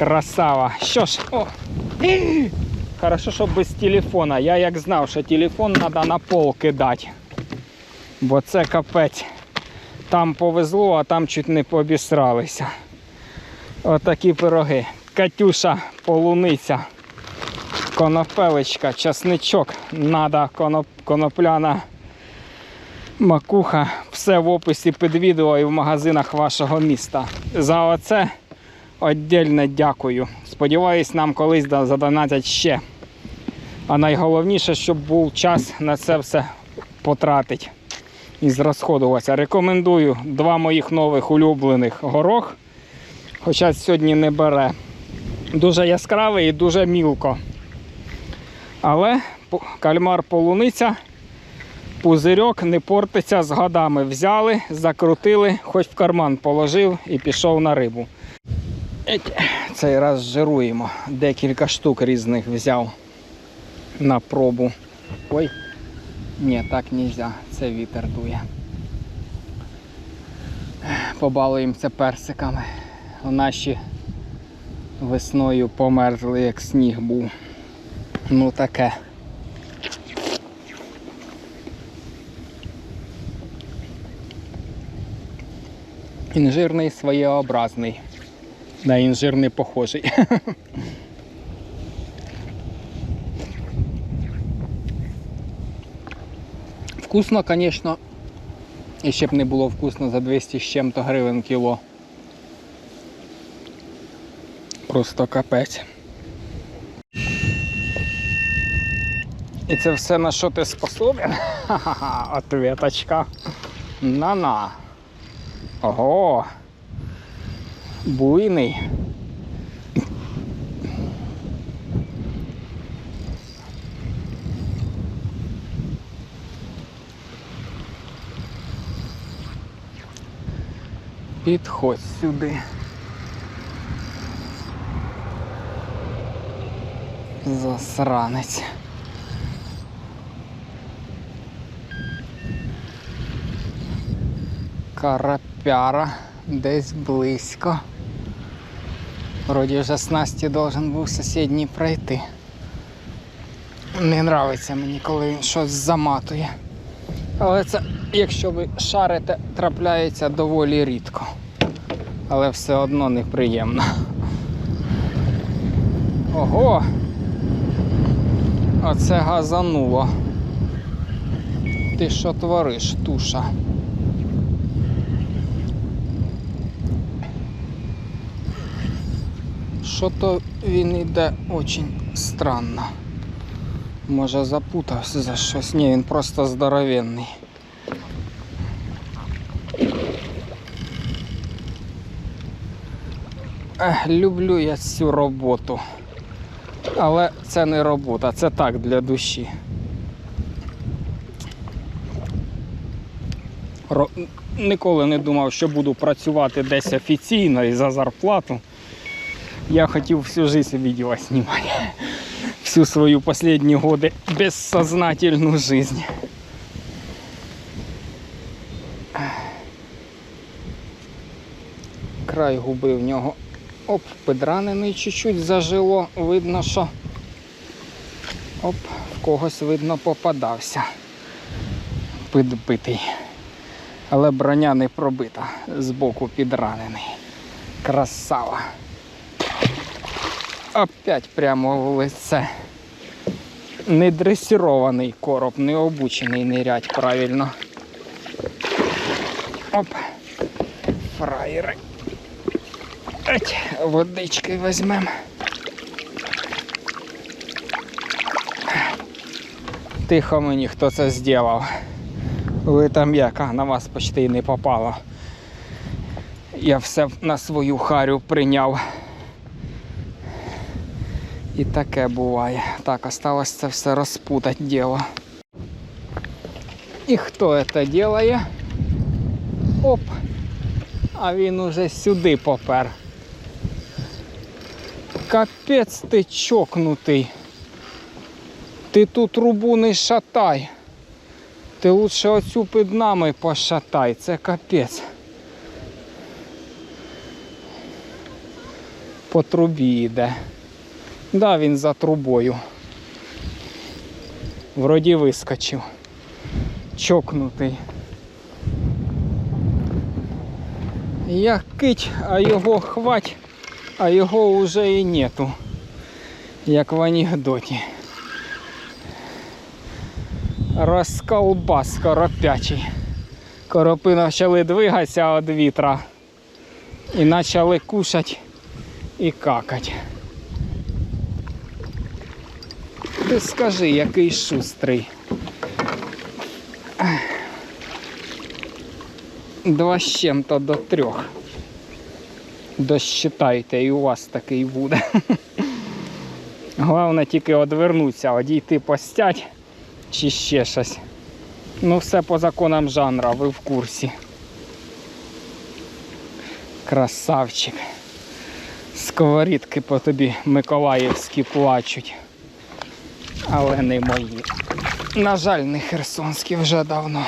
Красава. Що ж, о. Хорошо, що без телефона. Я як знав, що телефон треба на пол кидати. Бо це капець. Там повезло, а там чуть не пообісралися. Отакі пироги. Катюша, полуниця, конопелечка, часничок, нада, коноп, конопляна макуха. Все в описі під відео і в магазинах вашого міста. За оце Отдельне дякую. Сподіваюсь, нам колись задонатять ще. А найголовніше, щоб був час на це все потратити і зрозходуватися. Рекомендую два моїх нових улюблених горох. Хоча сьогодні не бере. Дуже яскравий і дуже мілко. Але кальмар полуниця, пузирьок не портиться з годами. Взяли, закрутили, хоч в карман положив і пішов на рибу. Цей раз жируємо. Декілька штук різних взяв на пробу. Ой, ні, так не можна, це вітер дує. Побалуємося персиками. Наші весною померзли, як сніг був. Ну таке. Інжирний своєобразний. На інжир не похожий. Вкусно, звісно. І ще б не було вкусно за 200 з чим-то гривень кіло. Просто капець. І це все на що ти способен? Ха-ха-ха, ответочка. На-на. Ого. Буйний. Підходь сюди. Засранець. Карапяра десь близько. Вроді вже снасті должен був сусідній пройти. Не нравиться мені, коли він щось заматує. Але це, якщо ви шарите, трапляється доволі рідко. Але все одно неприємно. Ого! Оце газануло. Ти що твориш, туша? Що то він іде дуже странно. Може запутався за щось. Ні, він просто здоровенний. Ех, люблю я цю роботу. Але це не робота, це так для душі. Ро... Ніколи не думав, що буду працювати десь офіційно і за зарплату. Я хотів всю жизнь видео снимать. Всю свою последние годы бессознательную жизнь. Край губи в нього оп, підранений чуть-чуть зажило. Видно, що оп, в когось видно попадався. Підбитий. Але броня не пробита, збоку підранений. Красава. Опять прямо в лице. Не дресирований короб, не обучений нирять правильно. Оп. Фраєри. Еть, водички візьмем. Тихо мені, хто це зробив. Ви там як, а на вас почти не попало. Я все на свою харю прийняв. І таке буває. Так, осталось це все розпутати діло. І хто це делає? Оп! А він уже сюди попер. Капець ти чокнутий. Ти тут трубу не шатай. Ти лучше оцю під нами пошатай, це капець. По трубі йде. Да, він за трубою. Вроді вискочив. Чокнутий. Як кить, а його хвать, а його уже і нету. Як в анекдоті. Розколбас коропячий. Коропи почали двигатися від вітра. І почали кушати і какать. Ти скажи, який шустрий. Два з чим-то до трьох. Досчитайте, і у вас такий буде. Головне тільки одвернутися, одійти постять чи ще щось. Ну, все по законам жанра, ви в курсі. Красавчик. Сковорідки по тобі миколаївські плачуть. Але не мої. На жаль, не херсонські вже давно.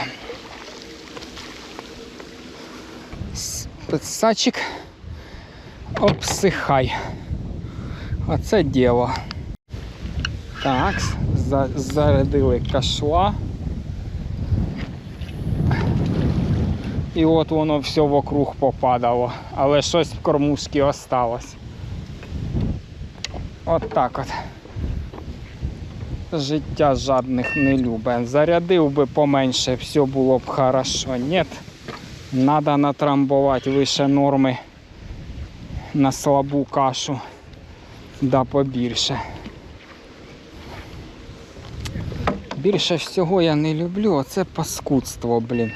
Спецсачик обсихай. Оце діло. Так, за- зарядили кашла. І от воно все вокруг попадало, але щось в кормушці осталось. От так от. Життя жадних не любить. Зарядив би поменше, все було б хорошо. Ні. Надо натрамбувати вище норми на слабу кашу. Да побільше. Більше всього я не люблю, оце паскудство, блін.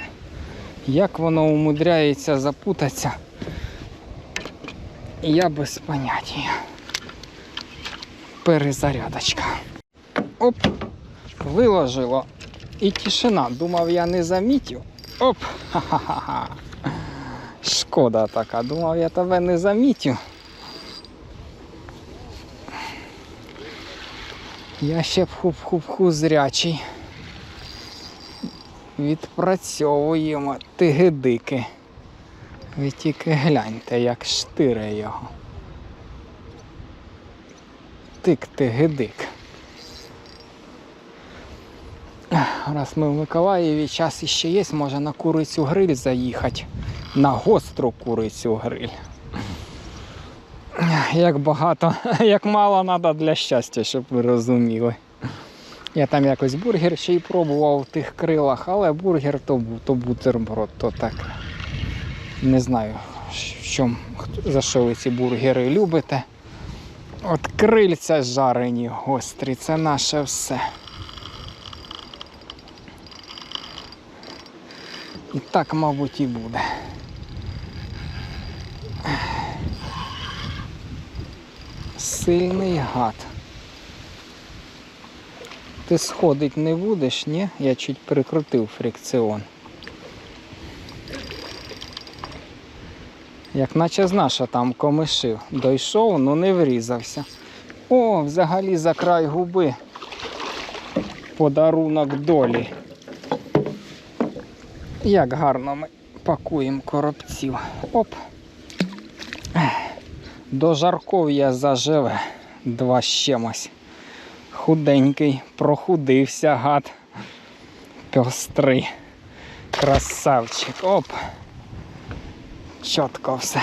Як воно умудряється запутатися, я без поняття. Перезарядочка. Оп, виложило. І тишина. Думав, я не замітив. Оп! Ха-ха-ха. Шкода така, думав, я тебе не замітив. Я ще б хуп-хуп-ху зрячий. Відпрацьовуємо тигидики. Ви тільки гляньте, як штире його. Тик тигидик. Раз ми в Миколаєві, час іще є, може на курицю гриль заїхати. На гостру курицю гриль. Як багато, як мало треба для щастя, щоб ви розуміли. Я там якось бургер ще й пробував в тих крилах, але бургер то, то бутерброд, то так. Не знаю, в за що ви ці бургери любите. От крильця жарені гострі, це наше все. І так, мабуть, і буде. Сильний гад. Ти сходить не будеш, ні? Я чуть прикрутив фрикціон. Як наче що там комишив. Дойшов, ну не врізався. О, взагалі за край губи. Подарунок долі. Як гарно ми пакуємо коробців. Оп. До жарков'я заживе два з чимось. Худенький, прохудився гад. Пестрий. Красавчик. Оп. Чітко все.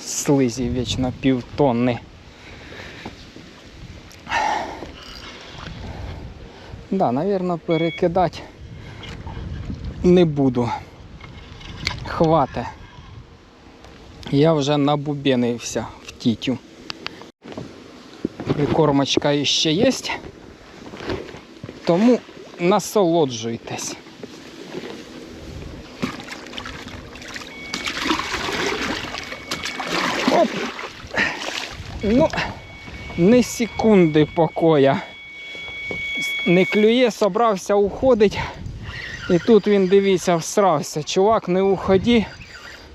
Слизі вічно півтонни. Да, наверное, перекидати не буду. Хвате. Я вже набубенився в тітю. Прикормочка ще є, тому насолоджуйтесь. Оп! Ну, не секунди покоя. Не клює, собрався уходить. І тут він, дивіться, всрався. Чувак, не уходи.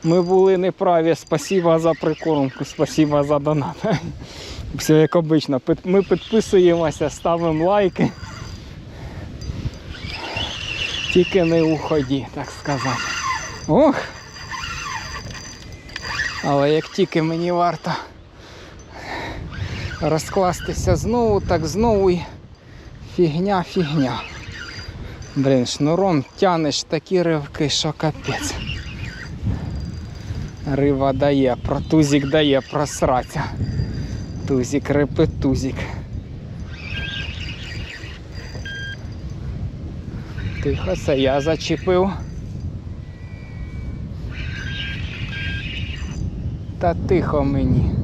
Ми були неправі. Спасибо за прикормку, спасибо за донат. Все як обично. Ми підписуємося, ставимо лайки. Тільки не у ході, так сказати. Ох! Але як тільки мені варто розкластися знову, так знову й фігня, фігня. Блін, шнуром тянеш такі ривки, що капець. Рива дає, про тузик дає просраться. Тузик, репетузик. Тихо, це я зачепив. Та тихо мені.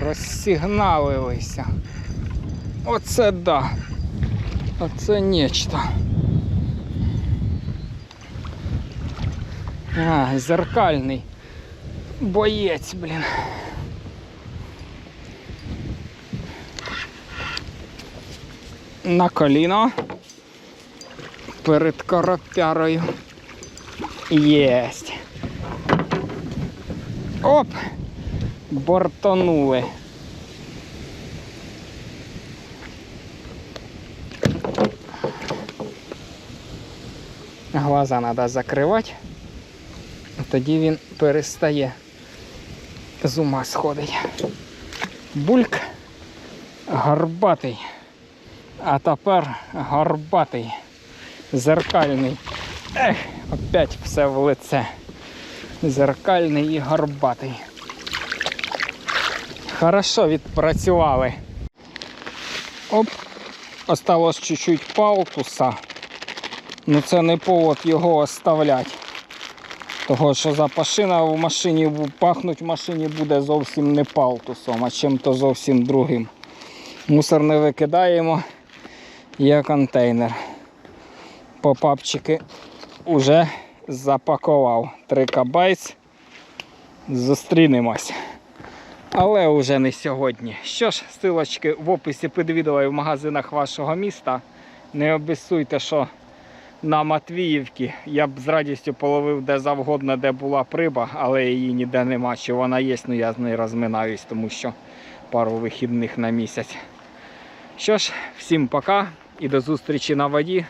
Розсигналилися. Оце да. Оце нечто. А, зеркальний. Боєць, блін. На коліно. Перед коропярою. Єсть. Оп! Бортонули. Глаза треба закривати. Тоді він перестає з ума сходить. Бульк горбатий. А тепер горбатий. Зеркальний. Ех, опять все в лице. Зеркальний і горбатий. Хорошо відпрацювали. Оп, осталось чуть-чуть палтуса. Ну це не повод його оставляти. Того, що запашина в машині пахнуть в машині буде зовсім не палтусом, а чим-то зовсім другим. Мусор не викидаємо, є контейнер. Попапчики уже запакував. Трикабайц. Зустрінемось. Але вже не сьогодні. Що ж, силочки в описі під відео і в магазинах вашого міста. Не обіссуйте, що на Матвіївці я б з радістю половив де завгодно, де була приба, але її ніде нема. Чи вона є, ну я з нею розминаюсь, тому що пару вихідних на місяць. Що ж, всім пока і до зустрічі на воді.